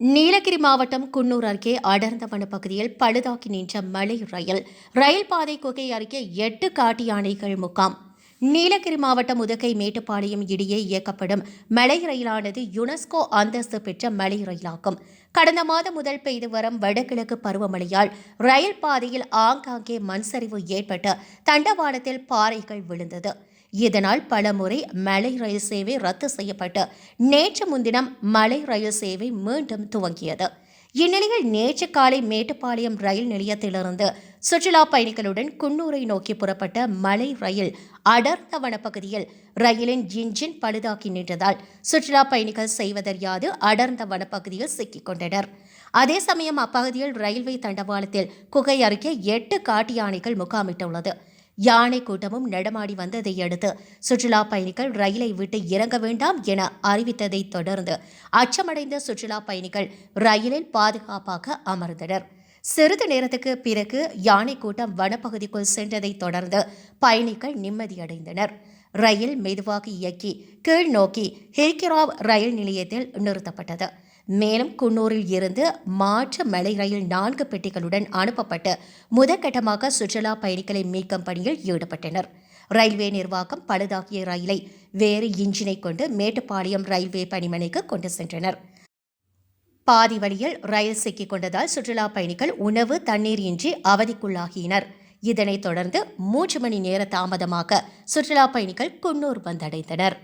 நீலகிரி மாவட்டம் குன்னூர் அருகே அடர்ந்தவன பகுதியில் பழுதாக்கி நின்ற மலை ரயில் ரயில் பாதை குகை அருகே எட்டு காட்டு யானைகள் முகாம். நீலகிரி மாவட்டம் உதகை மேட்டுப்பாளையம் இடையே இயக்கப்படும் மலை ரயிலானது யுனெஸ்கோ அந்தஸ்து பெற்ற மலை ரயிலாகும். கடந்த மாதம் முதல் பெய்து வரும் வடகிழக்கு பருவமழையால் ரயில் பாதையில் ஆங்காங்கே மண் சரிவு ஏற்பட்டு தண்டவாளத்தில் பாறைகள் விழுந்தது. இதனால் பலமுறை மலை ரயில் சேவை ரத்து செய்யப்பட்டு நேற்று முன்தினம் மலை ரயில் சேவை மீண்டும் துவங்கியது. இந்நிலையில் நேற்று காலை மேட்டுப்பாளையம் ரயில் நிலையத்திலிருந்து சுற்றுலா பயணிகளுடன் குன்னூரை நோக்கி புறப்பட்ட மலை ரயில் அடர்ந்த வனப்பகுதியில் ரயிலின் இன்ஜின் பழுதாக்கி நின்றதால் சுற்றுலா பயணிகள் செய்வதறியாது அடர்ந்த வனப்பகுதியில் சிக்கிக் கொண்டனர். அதே சமயம் அப்பகுதியில் ரயில்வே தண்டவாளத்தில் குகை அருகே எட்டு காட்டு யானைகள் முகாமிட்டுள்ளது. யானை கூட்டமும் நடமாடி வந்ததை அடுத்து சுற்றுலா பயணிகள் ரயிலை விட்டு இறங்க வேண்டாம் என அறிவித்ததை தொடர்ந்து அச்சமடைந்த சுற்றுலா பயணிகள் ரயிலில் பாதுகாப்பாக அமர்ந்தனர். சிறிது நேரத்துக்கு பிறகு யானை கூட்டம் வனப்பகுதிக்குள் சென்றதை தொடர்ந்து பயணிகள் நிம்மதியடைந்தனர். ரயில் மெதுவாக இயக்கி கீழ் நோக்கி ஹில்கிராவ் ரயில் நிலையத்தில் நிறுத்தப்பட்டது. மேலும் குன்னூரில் இருந்து மாற்று மலை ரயில் நான்கு பெட்டிகளுடன் அனுப்பப்பட்டு முதற்கட்டமாக சுற்றுலா பயணிகளை மீட்கும் பணியில் ஈடுபட்டனர். ரயில்வே நிர்வாகம் பழுதாகிய ரயிலை வேறு இன்ஜினை கொண்டு மேட்டுப்பாளையம் ரயில்வே பணிமனைக்கு கொண்டு சென்றனர். பாதி வழியில் ரயில் சிக்கிக் கொண்டதால் சுற்றுலா பயணிகள் உணவு தண்ணீர் இன்றி அவதிக்குள்ளாகினர். இதனைத் தொடர்ந்து மூன்று மணி நேர தாமதமாக சுற்றுலா பயணிகள் குன்னூர் வந்தடைந்தனர்.